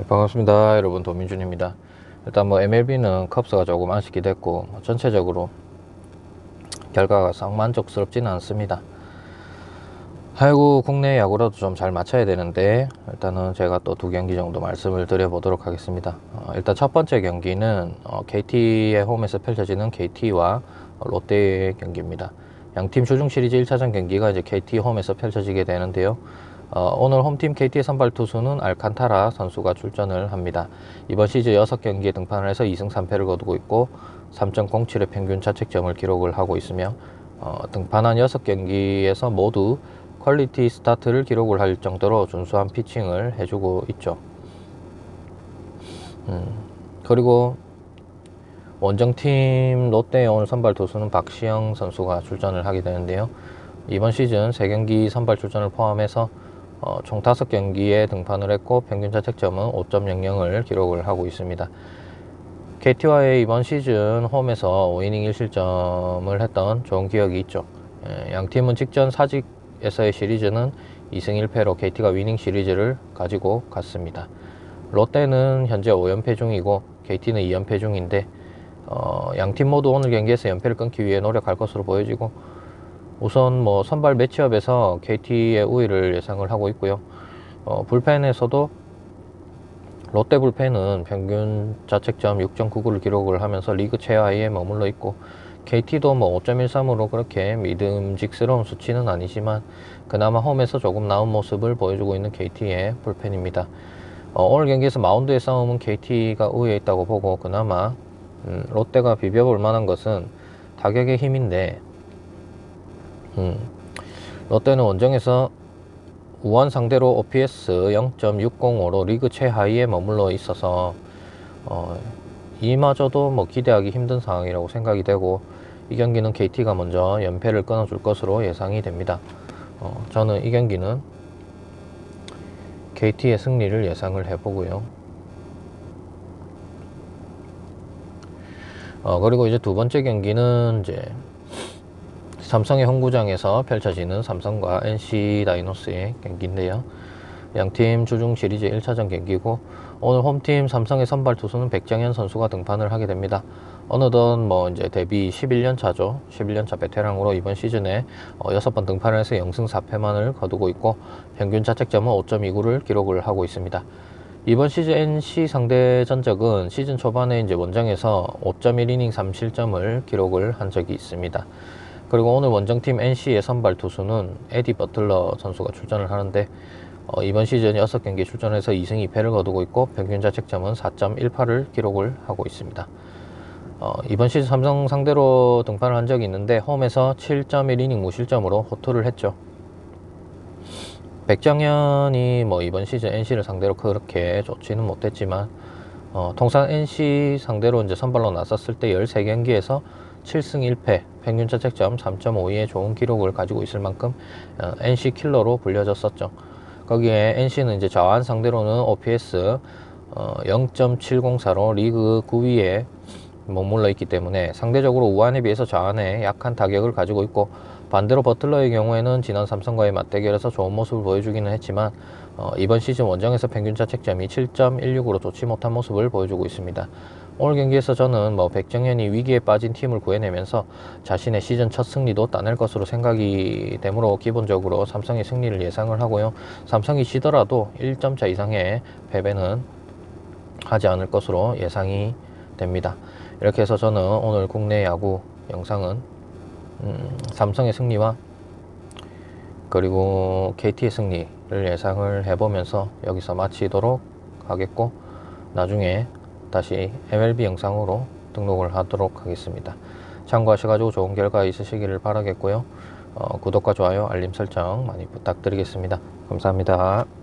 네, 반갑습니다. 여러분 도민준입니다. 일단 뭐 MLB는 컵스가 조금 아쉽게 됐고 뭐 전체적으로 결과가 썩 만족스럽지는 않습니다. 아이고 국내 야구라도 좀 잘 맞춰야 되는데 일단은 제가 또 두 경기 정도 말씀을 드려보도록 하겠습니다. 어, 일단 첫 번째 경기는 어, KT의 홈에서 펼쳐지는 KT와 롯데의 경기입니다. 양팀 주중 시리즈 1차전 경기가 이제 KT 홈에서 펼쳐지게 되는데요 어, 오늘 홈팀 KT의 선발 투수는 알칸타라 선수가 출전을 합니다. 이번 시즌 6경기에 등판을 해서 2승 3패를 거두고 있고 3.07의 평균 자책점을 기록을 하고 있으며 어, 등판한 6경기에서 모두 퀄리티 스타트를 기록을 할 정도로 준수한 피칭을 해주고 있죠. 음, 그리고 원정팀 롯데의 오늘 선발 투수는 박시영 선수가 출전을 하게 되는데요. 이번 시즌 3경기 선발 출전을 포함해서 어, 총 5경기에 등판을 했고 평균 자책점은 5.00을 기록을 하고 있습니다. KT와의 이번 시즌 홈에서 5이닝 1실점을 했던 좋은 기억이 있죠. 예, 양 팀은 직전 사직에서의 시리즈는 2승 1패로 KT가 위닝 시리즈를 가지고 갔습니다. 롯데는 현재 5연패 중이고 KT는 2연패 중인데 어, 양팀 모두 오늘 경기에서 연패를 끊기 위해 노력할 것으로 보여지고 우선 뭐 선발 매치업에서 KT의 우위를 예상을 하고 있고요. 어, 불펜에서도 롯데 불펜은 평균 자책점 6.99를 기록을 하면서 리그 최하위에 머물러 있고 KT도 뭐 5.13으로 그렇게 믿음직스러운 수치는 아니지만 그나마 홈에서 조금 나은 모습을 보여주고 있는 KT의 불펜입니다. 어, 오늘 경기에서 마운드의 싸움은 KT가 우위에 있다고 보고 그나마 음, 롯데가 비벼볼 만한 것은 타격의 힘인데 음, 롯데는 원정에서 우한 상대로 OPS 0.605로 리그 최하위에 머물러 있어서 어, 이마저도 뭐 기대하기 힘든 상황이라고 생각이 되고 이 경기는 KT가 먼저 연패를 끊어줄 것으로 예상이 됩니다. 어, 저는 이 경기는 KT의 승리를 예상을 해보고요. 어, 그리고 이제 두 번째 경기는 이제 삼성의 홈구장에서 펼쳐지는 삼성과 NC 다이노스의 경기인데요. 양팀 주중 시리즈 1차전 경기고 오늘 홈팀 삼성의 선발 투수는 백정현 선수가 등판을 하게 됩니다. 어느덧 뭐 이제 데뷔 11년 차죠. 11년 차 베테랑으로 이번 시즌에 어 6번 등판을 해서 0승 4패만을 거두고 있고 평균 자책점은 5.29를 기록을 하고 있습니다. 이번 시즌 NC 상대 전적은 시즌 초반에 이제 원정에서 5.1이닝 3실점을 기록을 한 적이 있습니다. 그리고 오늘 원정팀 NC의 선발 투수는 에디 버틀러 선수가 출전을 하는데 어, 이번 시즌 6경기 출전해서 2승 2패를 거두고 있고 평균 자책점은 4.18을 기록을 하고 있습니다. 어, 이번 시즌 삼성 상대로 등판을 한 적이 있는데 홈에서 7.1이닝 무실점으로 호투를 했죠. 백정현이 뭐 이번 시즌 NC를 상대로 그렇게 좋지는 못했지만 어, 통상 NC 상대로 이제 선발로 나섰을 때 13경기에서 7승 1패, 평균 자책점 3.52의 좋은 기록을 가지고 있을 만큼 어, NC 킬러로 불려졌었죠. 거기에 NC는 이제 자완 상대로는 OPS 어, 0.704로 리그 9위에 머물러 있기 때문에 상대적으로 우한에 비해서 자완에 약한 타격을 가지고 있고 반대로 버틀러의 경우에는 지난 삼성과의 맞대결에서 좋은 모습을 보여주기는 했지만 어, 이번 시즌 원정에서 평균 자책점이 7.16으로 좋지 못한 모습을 보여주고 있습니다. 오늘 경기에서 저는 뭐 백정현이 위기에 빠진 팀을 구해내면서 자신의 시즌 첫 승리도 따낼 것으로 생각이 되므로 기본적으로 삼성의 승리를 예상을 하고요. 삼성이 지더라도 1점차 이상의 패배는 하지 않을 것으로 예상이 됩니다. 이렇게 해서 저는 오늘 국내 야구 영상은 음, 삼성의 승리와 그리고 KT의 승리를 예상을 해보면서 여기서 마치도록 하겠고 나중에 다시 MLB 영상으로 등록을 하도록 하겠습니다. 참고하셔가지고 좋은 결과 있으시기를 바라겠고요. 어, 구독과 좋아요, 알림 설정 많이 부탁드리겠습니다. 감사합니다.